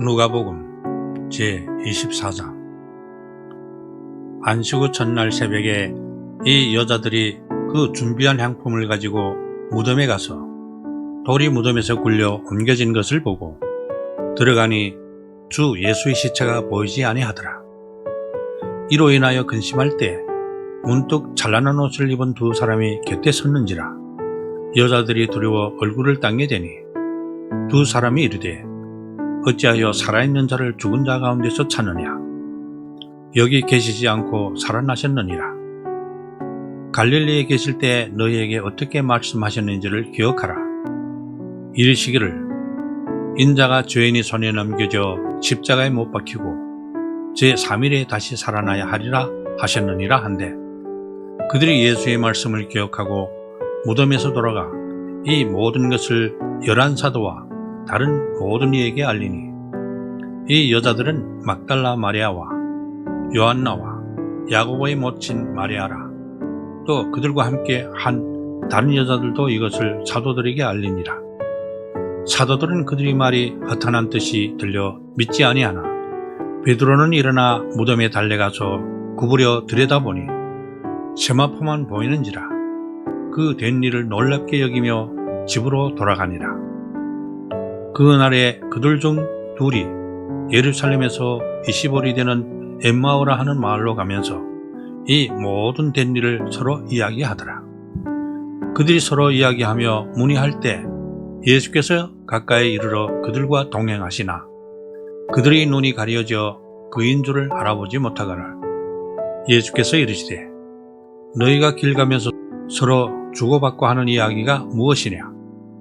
누가복음 제24장 안식 후 첫날 새벽에 이 여자들이 그 준비한 향품을 가지고 무덤에 가서 돌이 무덤에서 굴려 옮겨진 것을 보고 들어가니 주 예수의 시체가 보이지 아니하더라. 이로 인하여 근심할 때 문득 찬란한 옷을 입은 두 사람이 곁에 섰는지라 여자들이 두려워 얼굴을 땅에 대니 두 사람이 이르되 어찌하여 살아있는 자를 죽은 자 가운데서 찾느냐? 여기 계시지 않고 살아나셨느니라. 갈릴리에 계실 때 너희에게 어떻게 말씀하셨는지를 기억하라. 이르시기를 인자가 죄인이 손에 넘겨져 십자가에 못 박히고 제3일에 다시 살아나야 하리라 하셨느니라 한데 그들이 예수의 말씀을 기억하고 무덤에서 돌아가 이 모든 것을 열한 사도와 다른 모든 이에게 알리니. 이 여자들은 막달라 마리아와 요한나와 야고보의 모친 마리아라. 또 그들과 함께 한 다른 여자들도 이것을 사도들에게 알리니라. 사도들은 그들이 말이 허탄한 뜻이 들려 믿지 아니하나 베드로는 일어나 무덤에 달려가서 구부려 들여다보니 세마포만 보이는지라. 그 된 일을 놀랍게 여기며 집으로 돌아가니라 그날에 그들 중 둘이 예루살렘에서 20월이 되는 엠마오라 하는 마을로 가면서 이 모든 된 일을 서로 이야기하더라. 그들이 서로 이야기하며 문의할 때 예수께서 가까이 이르러 그들과 동행하시나 그들의 눈이 가려져 그인 줄을 알아보지 못하거나 예수께서 이르시되 너희가 길 가면서 서로 주고받고 하는 이야기가 무엇이냐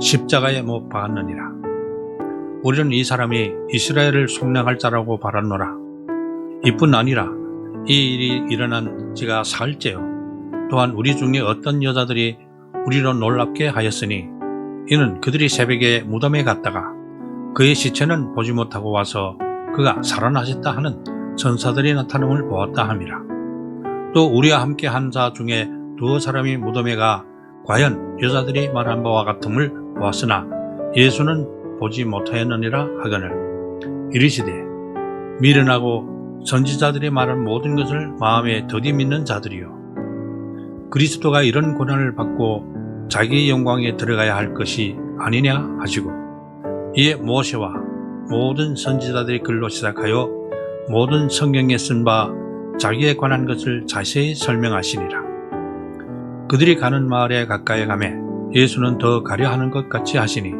십자가에 못 박았느니라. 우리는 이 사람이 이스라엘을 속량할 자라고 바랐노라. 이뿐 아니라 이 일이 일어난 지가 사흘째요. 또한 우리 중에 어떤 여자들이 우리로 놀랍게 하였으니 이는 그들이 새벽에 무덤에 갔다가 그의 시체는 보지 못하고 와서 그가 살아나셨다 하는 전사들이 나타남을 보았다 함이라. 또 우리와 함께 한 자 중에 두어 사람이 무덤에 가 과연 여자들이 말한 바와 같음을 보았으나 예수는 보지 못하였느니라 하거늘. 이르시되 미련하고 선지자들이 말한 모든 것을 마음에 더디 믿는 자들이요. 그리스도가 이런 고난을 받고 자기의 영광에 들어가야 할 것이 아니냐 하시고 이에 모세와 모든 선지자들의 글로 시작하여 모든 성경에 쓴 바 자기에 관한 것을 자세히 설명하시니라. 그들이 가는 마을에 가까이 가매 예수는 더 가려 하는 것 같이 하시니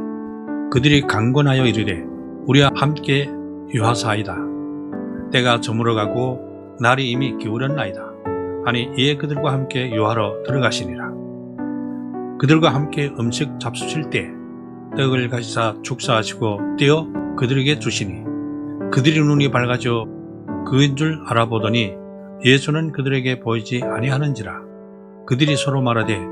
그들이 강권하여 이르되 우리와 함께 유하사이다. 때가 저물어가고 날이 이미 기울었나이다. 아니 이에 그들과 함께 유하러 들어가시니라. 그들과 함께 음식 잡수실 때 떡을 가시사 축사하시고 떼어 그들에게 주시니 그들이 눈이 밝아져 그인 줄 알아보더니 예수는 그들에게 보이지 아니하는지라 그들이 서로 말하되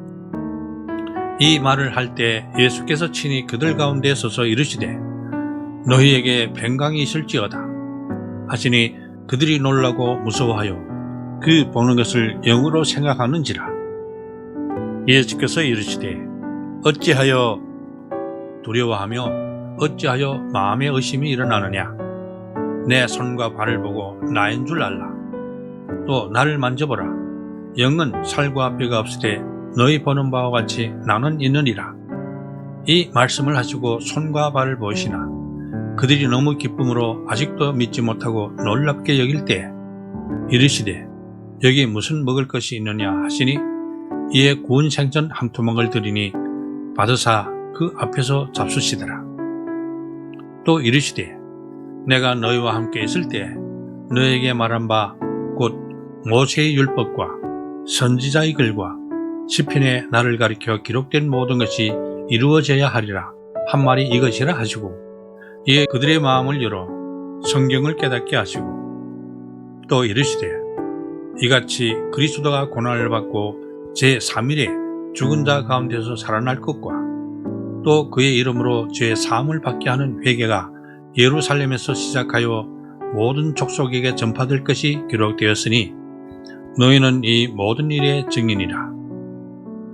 이 말을 할 때 예수께서 친히 그들 가운데 서서 이르시되 너희에게 뱅강이 있을지어다. 하시니 그들이 놀라고 무서워하여 그 보는 것을 영으로 생각하는지라. 예수께서 이르시되 어찌하여 두려워하며 어찌하여 마음의 의심이 일어나느냐? 내 손과 발을 보고 나인 줄 알라. 또 나를 만져보라. 영은 살과 뼈가 없으되 너희 보는 바와 같이 나는 있느니라. 이 말씀을 하시고 손과 발을 보시나 그들이 너무 기쁨으로 아직도 믿지 못하고 놀랍게 여길 때 이르시되 여기 무슨 먹을 것이 있느냐 하시니 이에 구운 생선 한 토막을 드리니 받으사 그 앞에서 잡수시더라. 또 이르시되 내가 너희와 함께 있을 때 너에게 말한 바 곧 모세의 율법과 선지자의 글과 시편에 나를 가리켜 기록된 모든 것이 이루어져야 하리라 한 말이 이것이라 하시고 이에 그들의 마음을 열어 성경을 깨닫게 하시고 또 이르시되 이같이 그리스도가 고난을 받고 제 3일에 죽은 자 가운데서 살아날 것과 또 그의 이름으로 죄 사함을 받게 하는 회개가 예루살렘에서 시작하여 모든 족속에게 전파될 것이 기록되었으니 너희는 이 모든 일의 증인이라.